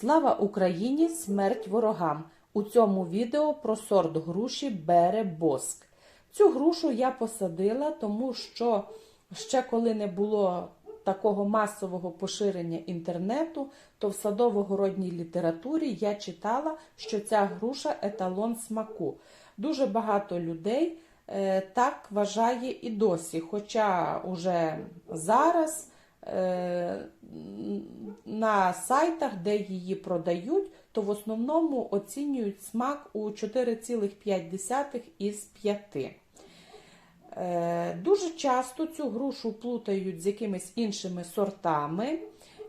Слава Україні! Смерть ворогам! У цьому відео про сорт груші бере боск. Цю грушу я посадила, тому що ще коли не було такого масового поширення інтернету, то в садово-городній літературі я читала, що ця груша еталон смаку. Дуже багато людей е, так вважає і досі. Хоча уже зараз е, на сайтах, де її продають, то в основному оцінюють смак у 4,5 із 5. Е, Дуже часто цю грушу плутають з якимись іншими сортами.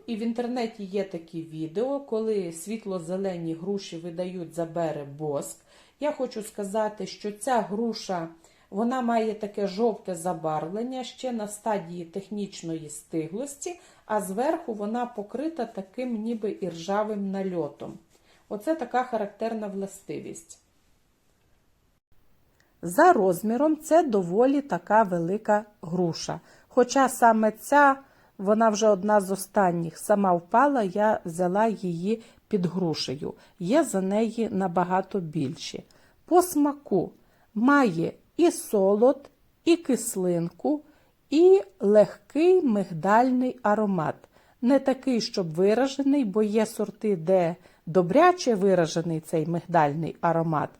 І в інтернеті є такі відео, коли світло-зелені груші видають за бере боск. Я хочу сказати, що ця груша вона має таке жовте забарвлення ще на стадії технічної стиглості, а зверху вона покрита таким ніби іржавим нальотом. Оце така характерна властивість. За розміром це доволі така велика груша. Хоча саме ця, вона вже одна з останніх, сама впала, я взяла її під грушею. Є за неї набагато більші. По смаку має і солод, і кислинку, і легкий мигдальний аромат. Не такий, щоб виражений, бо є сорти, де добряче виражений цей мигдальний аромат.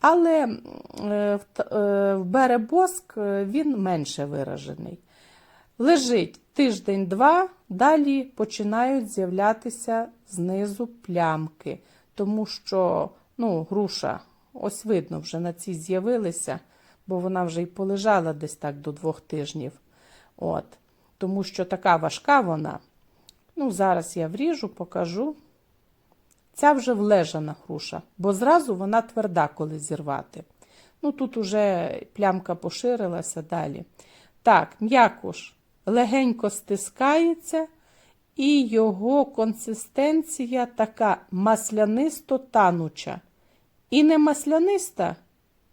Але е, в, е, в беребоск він менше виражений. Лежить тиждень-два, далі починають з'являтися знизу плямки, тому що ну, груша, ось видно, вже на цій з'явилися, бо вона вже й полежала десь так до двох тижнів. От. Тому що така важка вона. Ну, Зараз я вріжу, покажу. Ця вже влежана груша, бо зразу вона тверда, коли зірвати. Ну, тут уже плямка поширилася далі. Так, м'якуш легенько стискається, і його консистенція така маслянисто тануча. І не масляниста,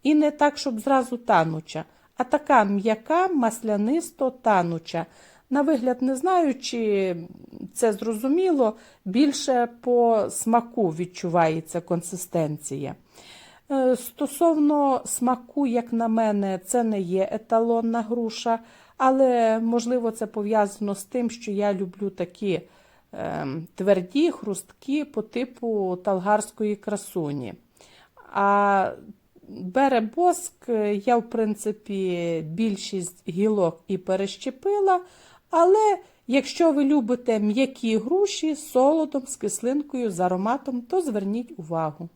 і не так, щоб зразу тануча, а така м'яка маслянисто тануча. На вигляд, не знаю, чи це зрозуміло, більше по смаку відчувається консистенція. Е, Стосовно смаку, як на мене, це не є еталонна груша, але, можливо, це пов'язано з тим, що я люблю такі е, тверді, хрусткі по типу талгарської красуні. А беребоск я, в принципі, більшість гілок і перещепила. Але якщо ви любите м'які груші з солодом, з кислинкою, з ароматом, то зверніть увагу.